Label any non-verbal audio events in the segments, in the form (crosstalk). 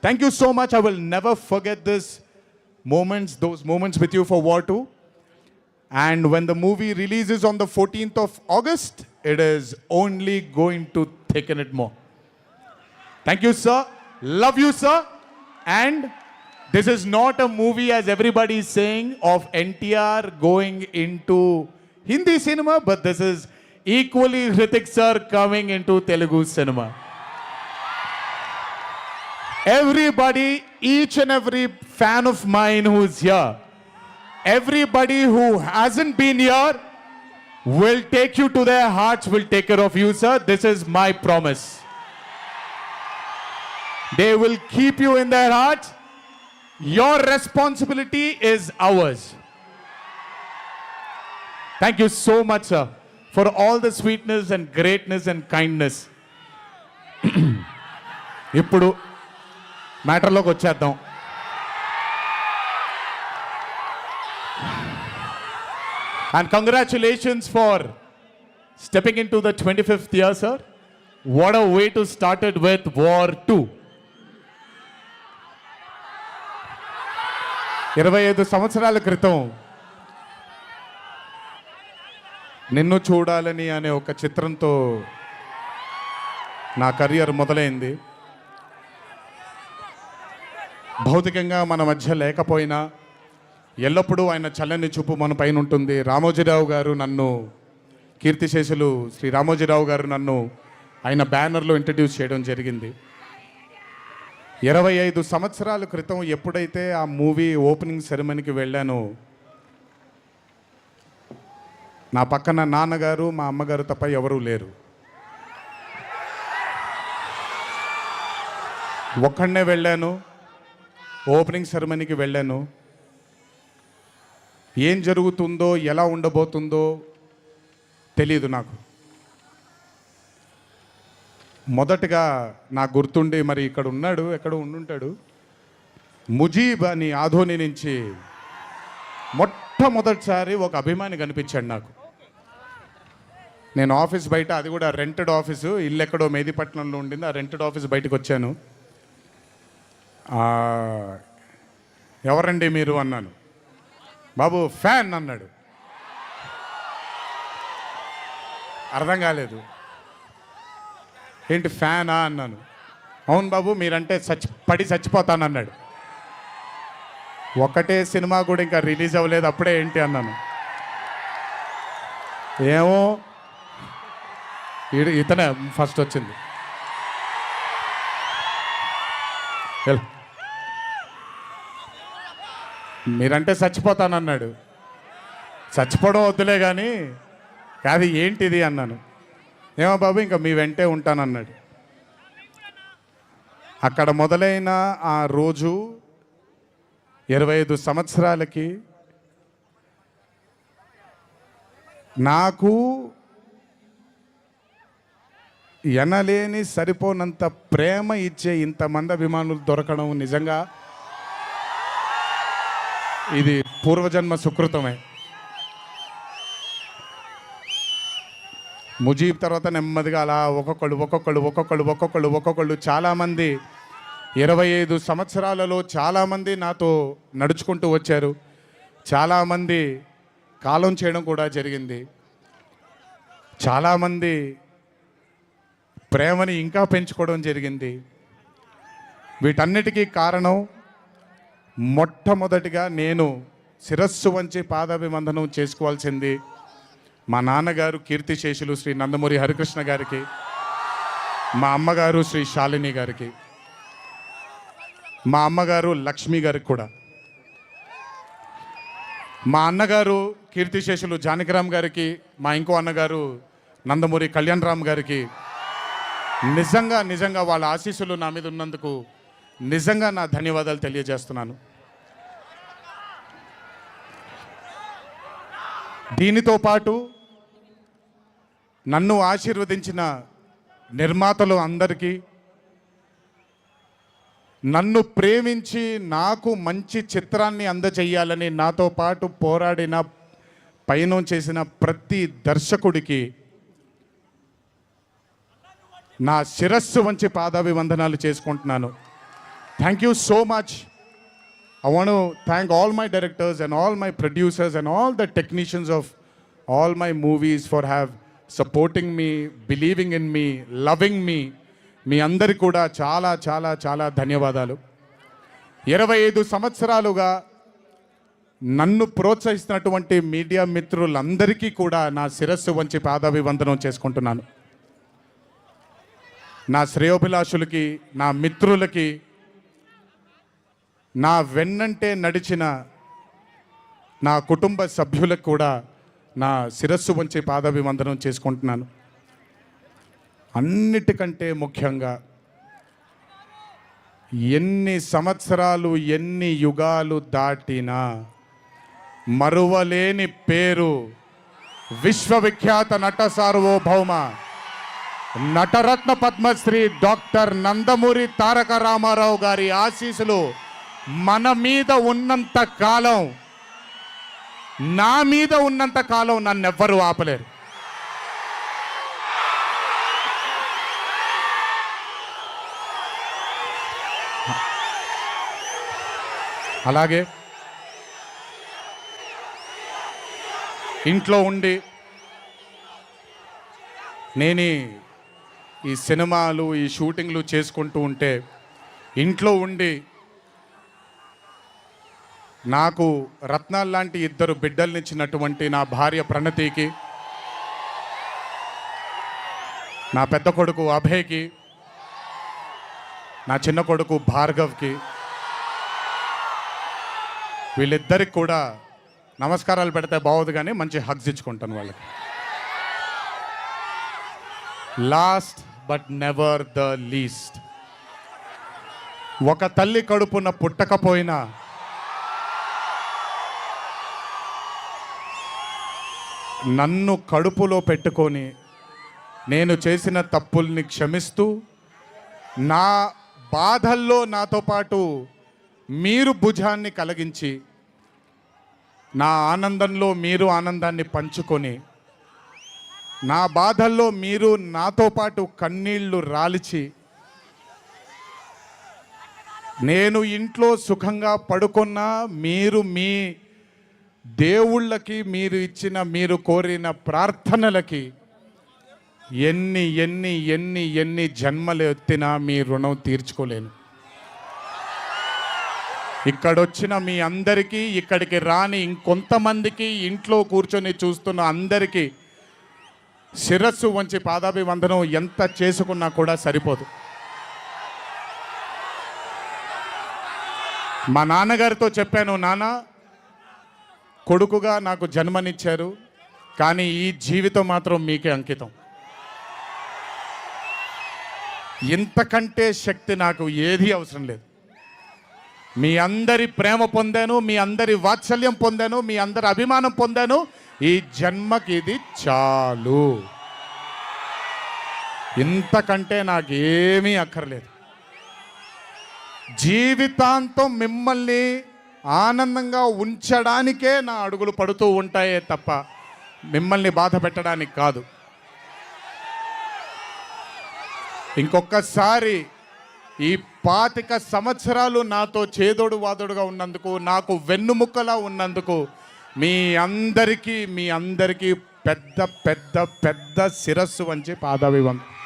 Thank you so much. I will never forget this moments, those moments with you for War 2. And when the movie releases on the 14th of August, it is only going to thicken it more. Thank you, sir. Love you, sir. And this is not a movie, as everybody is saying, of NTR going into Hindi cinema, but this is equally Hrithik sir coming into Telugu cinema. Everybody, each and every fan of mine who's here, everybody who hasn't been here will take you to their hearts, will take care of you, sir. This is my promise. They will keep you in their hearts. Your responsibility is ours. Thank you so much, sir, for all the sweetness and greatness and kindness. (clears throat) ఇప్పుడు మ్యాటర్లోకి వచ్చేద్దాం. And congratulations for stepping into the twenty fifth year sir what a way to started with war to ఇరవై ఐదు సంవత్సరాల క్రితం నిన్ను చూడాలని అనే ఒక చిత్రంతో నా కెరియర్ మొదలైంది. భౌతికంగా మన మధ్య లేకపోయినా ఎల్లప్పుడూ ఆయన చల్లని చూపు మన పైన ఉంటుంది. రామోజీరావు గారు నన్ను కీర్తిశేషులు శ్రీ రామోజీరావు గారు నన్ను ఆయన బ్యానర్లో ఇంట్రడ్యూస్ చేయడం జరిగింది. ఇరవై ఐదు సంవత్సరాల క్రితం ఎప్పుడైతే ఆ మూవీ ఓపెనింగ్ సెరమనీకి వెళ్ళానో నా పక్కన నాన్నగారు మా అమ్మగారు తప్ప ఎవరూ లేరు. ఒక్కడనే వెళ్ళాను. ఓపెనింగ్ సెరమనీకి వెళ్ళాను. ఏం జరుగుతుందో ఎలా ఉండబోతుందో తెలియదు నాకు. మొదటగా నాకు గుర్తుండి మరి ఇక్కడ ఉన్నాడు ఎక్కడ ఉండుంటాడు. ముజీబ్ అని ఆధోని నుంచి మొట్టమొదటిసారి ఒక అభిమాని కనిపించాడు నాకు. నేను ఆఫీస్ బయట అది కూడా రెంటెడ్ ఆఫీసు ఇల్లు ఎక్కడో మేదిపట్నంలో ఉండింది ఆ రెంటెడ్ ఆఫీస్ బయటకు వచ్చాను ఎవరండి మీరు అన్నాను. బాబు ఫ్యాన్ అన్నాడు. అర్థం కాలేదు. ఏంటి ఫ్యానా అన్నాను. అవును బాబు మీరంటే చచ్చి పడి చచ్చిపోతాను అన్నాడు ఒకటే సినిమా కూడా ఇంకా రిలీజ్ అవ్వలేదు అప్పుడే ఏంటి అన్నాను. ఏమో ఈడు- ఇతనే ఫస్ట్ వచ్చింది. వెళ్ళు. మీరంటే చచ్చిపోతానన్నాడు. చచ్చిపోవడం వద్దులే కానీ కాదు ఏంటిది అన్నాను. ఏమో బాబు ఇంకా మీ వెంటే ఉంటానన్నాడు. అక్కడ మొదలైన ఆ రోజు ఇరవై ఐదు సంవత్సరాలకి నాకు ఎనలేని సరిపోనంత ప్రేమ ఇచ్చే ఇంతమంది అభిమానులు దొరకడం నిజంగా ఇది పూర్వజన్మ సుకృతమే. ముజీబ్ తర్వాత నెమ్మదిగా అలా ఒక్కొక్కళ్ళు ఒక్కొక్కళ్ళు ఒక్కొక్కళ్ళు ఒక్కొక్కళ్ళు ఒక్కొక్కళ్ళు చాలామంది ఇరవై ఐదు సంవత్సరాలలో చాలామంది నాతో నడుచుకుంటూ వచ్చారు. చాలామంది కాలం చేయడం కూడా జరిగింది. చాలామంది ప్రేమని ఇంకా పెంచుకోవడం జరిగింది. వీటన్నిటికీ కారణం మొట్టమొదటిగా నేను శిరస్సు వంచి పాదాభివందనం చేసుకోవాల్సింది మా నాన్నగారు కీర్తిశేషులు శ్రీ నందమూరి హరికృష్ణ గారికి మా అమ్మగారు శ్రీ శాలిని గారికి మా అమ్మగారు లక్ష్మి గారికి కూడా. మా అన్నగారు కీర్తిశేషులు జానకిరామ్ గారికి మా ఇంకో అన్నగారు నందమూరి కళ్యాణ్ రామ్ గారికి నిజంగా నిజంగా వాళ్ళ ఆశీస్సులు నా మీద ఉన్నందుకు నిజంగా నా ధన్యవాదాలు తెలియజేస్తున్నాను. దీనితో పాటు నన్ను ఆశీర్వదించిన నిర్మాతలు అందరికీ నన్ను ప్రేమించి నాకు మంచి చిత్రాన్ని అందజేయాలని నాతో పాటు పోరాడిన పయనం చేసిన ప్రతి దర్శకుడికి నా శిరస్సు వంచి పాదాభివందనాలు చేసుకుంటున్నాను. Thank you so much I want to thank all my directors and all my producers and all the technicians of all my movies for have supporting me, believing in me, loving me. మీ అందరికి కూడా చాలా చాలా చాలా ధన్యవాదాలు ఇరవై ఐదు సంవత్సరాలుగా నన్ను ప్రోత్సహిస్తున్నటువంటి మీడియా మిత్రులందరికీ కూడా నా శిరస్సు వంచి పాదాభివందనం చేసుకుంటున్నాను నా శ్రేయోభిలాషులకి నా మిత్రులకి నా వెన్నంటే నడిచిన నా కుటుంబ సభ్యులకు కూడా నా శిరస్సు వంచి పాదాభివందనం చేసుకుంటున్నాను. అన్నిటికంటే ముఖ్యంగా ఎన్ని సంవత్సరాలు ఎన్ని యుగాలు దాటినా మరువలేని పేరు విశ్వవిఖ్యాత నట సార్వభౌమ నటరత్న పద్మశ్రీ డాక్టర్ నందమూరి తారక రామారావు గారి ఆశీస్సులు మన మీద ఉన్నంత కాలం నా మీద ఉన్నంత కాలం నన్ను ఎవ్వరు ఆపలేరు. అలాగే ఇంట్లో ఉండి నేను ఈ సినిమాలు ఈ షూటింగ్లు చేసుకుంటూ ఉంటే ఇంట్లో ఉండి నాకు రత్నాలు లాంటి ఇద్దరు బిడ్డల్నిచ్చినటువంటి నా భార్య ప్రణతికి నా పెద్ద కొడుకు అభయ్కి నా చిన్న కొడుకు భార్గవ్కి వీళ్ళిద్దరికి కూడా నమస్కారాలు పెడితే బాగోదు కానీ మంచి హగ్స్ ఇచ్చుకుంటాను వాళ్ళకి. Last but never the least ఒక తల్లి కడుపున పుట్టకపోయినా నన్ను కడుపులో పెట్టుకొని నేను చేసిన తప్పుల్ని క్షమిస్తూ నా బాధల్లో నాతో పాటు మీరు భుజాన్ని కలిగించి నా ఆనందంలో మీరు ఆనందాన్ని పంచుకొని నా బాధల్లో మీరు నాతో పాటు కన్నీళ్ళు రాలిచి నేను ఇంట్లో సుఖంగా పడుకున్నా మీరు మీ దేవుళ్ళకి మీరు ఇచ్చిన మీరు కోరిన ప్రార్థనలకి ఎన్ని ఎన్ని ఎన్ని ఎన్ని జన్మలు ఎత్తినా మీ రుణం తీర్చుకోలేను. ఇక్కడొచ్చిన మీ అందరికీ ఇక్కడికి రాని ఇంకొంతమందికి ఇంట్లో కూర్చొని చూస్తున్న అందరికీ శిరస్సు వంచి పాదాభివందనం ఎంత చేసుకున్నా కూడా సరిపోదు. మా నాన్నగారితో చెప్పాను నాన్న కొడుకుగా నాకు జన్మనిచ్చారు కానీ ఈ జీవితం మాత్రం మీకే అంకితం. ఇంతకంటే శక్తి నాకు ఏది అవసరం లేదు. మీ అందరి ప్రేమ పొందాను మీ అందరి వాత్సల్యం పొందాను మీ అందరి అభిమానం పొందాను ఈ జన్మకి ఇది చాలు. ఇంతకంటే నాకేమీ అక్కర్లేదు. జీవితాంతం మిమ్మల్ని ఆనందంగా ఉంచడానికే నా అడుగులు పడుతూ ఉంటాయే తప్ప మిమ్మల్ని బాధ పెట్టడానికి కాదు. ఇంకొకసారి ఈ పాతిక సంవత్సరాలు నాతో చేదోడు వాదోడుగా ఉన్నందుకు నాకు వెన్నుముక్కలా ఉన్నందుకు మీ అందరికీ మీ అందరికీ పెద్ద పెద్ద పెద్ద శిరస్సు వంచి పాదాభివంతం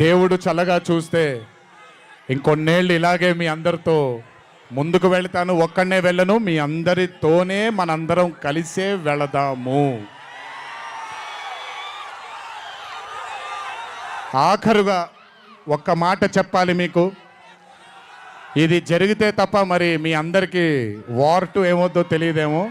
దేవుడు చల్లగా చూస్తే ఇంకొన్నేళ్ళు ఇలాగే మీ అందరితో ముందుకు వెళ్తాను ఒక్కడనే వెళ్ళను మీ అందరితోనే మనందరం కలిసే వెళదాము. ఆఖరుగా ఒక్క మాట చెప్పాలి మీకు. ఇది జరిగితే తప్ప మరి మీ అందరికీ వార్ టు ఏమవుద్దో తెలియదేమో.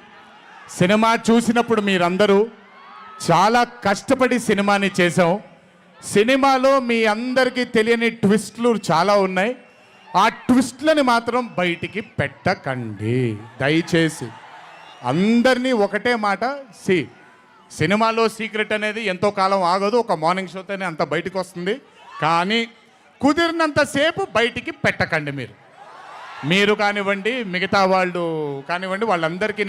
సినిమా చూసినప్పుడు మీరందరూ చాలా కష్టపడి సినిమాని చేసాం సినిమాలో మీ అందరికీ తెలియని ట్విస్ట్లు చాలా ఉన్నాయి. ఆ ట్విస్ట్లని మాత్రం బయటికి పెట్టకండి. దయచేసి అందరినీ ఒకటే మాట సి సినిమాలో సీక్రెట్ అనేది ఎంతో కాలం ఆగదు ఒక మార్నింగ్ షోతోనే అంత బయటికి వస్తుంది. కానీ కుదిరినంతసేపు బయటికి పెట్టకండి మీరు. మీరు కానివ్వండి మిగతా వాళ్ళు కానివ్వండి వాళ్ళందరికీ